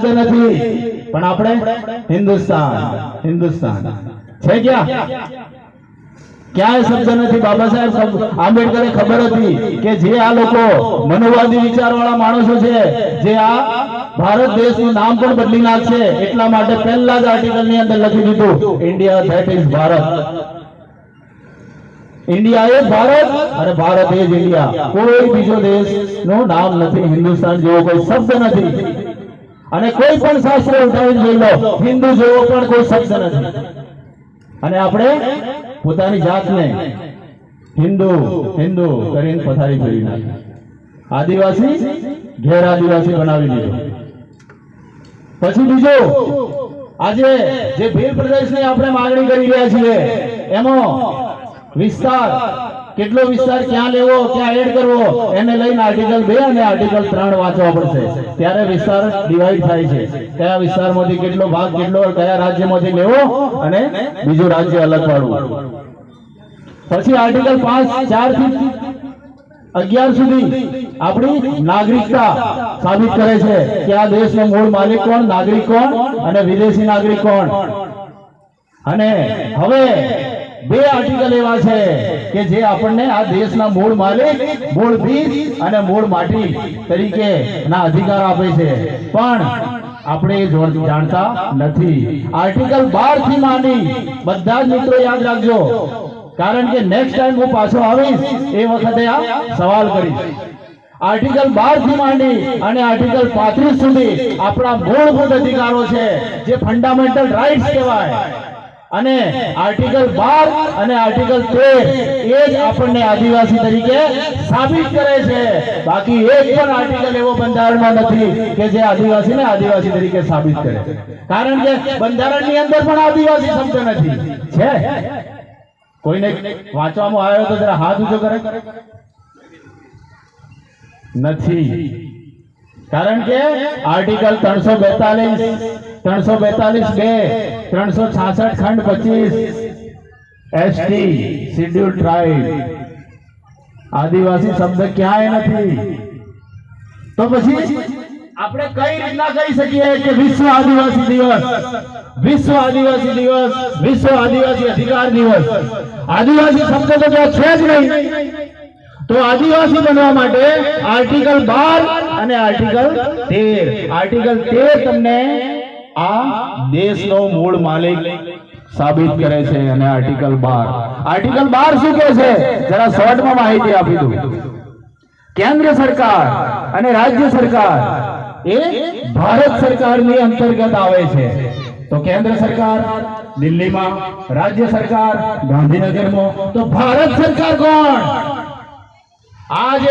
શબ્દ નથી. પણ આપણે હિન્દુસ્તાન હિન્દુસ્તાન. છે ક્યાં? ક્યાંય શબ્દ નથી. બાબા સાહેબ આંબેડકરે ખબર હતી કે જે આ લોકો મનોવાદી વિચારવાળા માણસો છે, જે આ ભારત દેશનું નામ પણ બદલી નાખશે, એટલા માટે પહેલા જ આર્ટિકલની અંદર લખી દીધું India that is Bharat. India એ ભારત અને ભારત એ જ ઇન્ડિયા કોઈ બીજો દેશનું નામ નથી. હિન્દુસ્તાન જેવો કોઈ શબ્દ નથી. અને કોઈ પણ શાસ્ત્ર ઉઠાવીને જોઈ લો. હિન્દુ જેવો પણ કોઈ શબ્દ નથી. અને આપણે પોતાની જાતને હિન્દુ હિન્દુ કરીને પથારી ફેરવી નાખી. આદિવાસી, ઘેર આદિવાસી બનાવી દીધો પછી બીજો, આજે જે ભીલ પ્રદેશની આપણે માંગણી કરી રહ્યા છીએ, એમાં વિસ્તાર કેટલો વિસ્તાર ક્યાં લેવો, ક્યાં એડ કરવો, એને લઈને આર્ટિકલ બે અને આર્ટિકલ ત્રણ વાંચવા પડશે. ત્યારે વિસ્તાર ડિવાઈડ થાય છે. કયા વિસ્તારમાંથી કેટલો ભાગ, કેટલો, કયા રાજ્યમાંથી લેવો અને બીજું રાજ્ય અલગ પાડવું. પછી આર્ટિકલ પાંચ, ચારથી અગિયાર સુધી આપણી નાગરિકતા સાબિત કરે છે કે આ દેશનો મૂળ માલિક કોણ, નાગરિક કોણ અને વિદેશી નાગરિક કોણ. અને હવે બે આર્ટિકલ એવા છે કે જે આપણને આ દેશના મૂળ માલિક, મૂળ બીજ અને મૂળ માટી તરીકે ના અધિકાર આપે છે. પણ આપણે એ જાણતા નથી. આર્ટિકલ બારથી માંડી બધા જ મિત્રો યાદ રાખજો. કારણ કે નેક્સ્ટ ટાઈમ હું પાછો આવીશ, એ વખતે આ સવાલ કરીશ. આર્ટિકલ બારથી માંડી અને આર્ટિકલ પાંત્રીસ સુધી આપણા મૂળભૂત અધિકારો છે, જે ફંડામેન્ટલ રાઇટ્સ કહેવાય. અને આર્ટિકલ બાર અને આર્ટિકલ તેર, એ જ આપણને આદિવાસી તરીકે સાબિત કરે છે. બાકી એક પણ આર્ટિકલ એવો બંધારણમાં નથી કે જે આદિવાસીને આદિવાસી તરીકે સાબિત કરે. કારણ કે બંધારણની અંદર પણ આદિવાસી શબ્દ નથી. છે? કોઈને વાંચવામાં આવ્યો તો જરા હાથ ઊંચો કરે. નથી. કારણ કે આર્ટિકલ ત્રણસો બેતાલીસ ત્રણસો બેતાલીસ બે, ત્રણસો છાસઠ ખંડ પચીસ. એસટી શિડ્યુલ ટ્રાઇબ આદિવાસી શબ્દ ક્યાંય નથી. તો પછી આપણે કઈ રીતના કહી શકીએ કે વિશ્વ આદિવાસી દિવસ? વિશ્વ આદિવાસી દિવસ, વિશ્વ આદિવાસી અધિકાર દિવસ. આદિવાસી શબ્દ તો ત્યાં છે જ નહીં. તો આદિવાસી બનવા માટે આર્ટિકલ બાર અને આર્ટિકલ તેર. આર્ટિકલ તેર તમને આ દેશનો મૂળ માલિક સાબિત કરે છે અને આર્ટિકલ બાર. આર્ટિકલ બાર શું કહે છે? જરા શોર્ટમાં માહિતી આપી દઉં. કેન્દ્ર સરકાર અને રાજ્ય સરકાર એ ભારત સરકારની અંતર્ગત આવે છે. તો કેન્દ્ર સરકાર, દિલ્હીમાં રાજ્ય સરકાર, ગાંધીનગરમાં, તો ભારત સરકાર કોણ? આ જે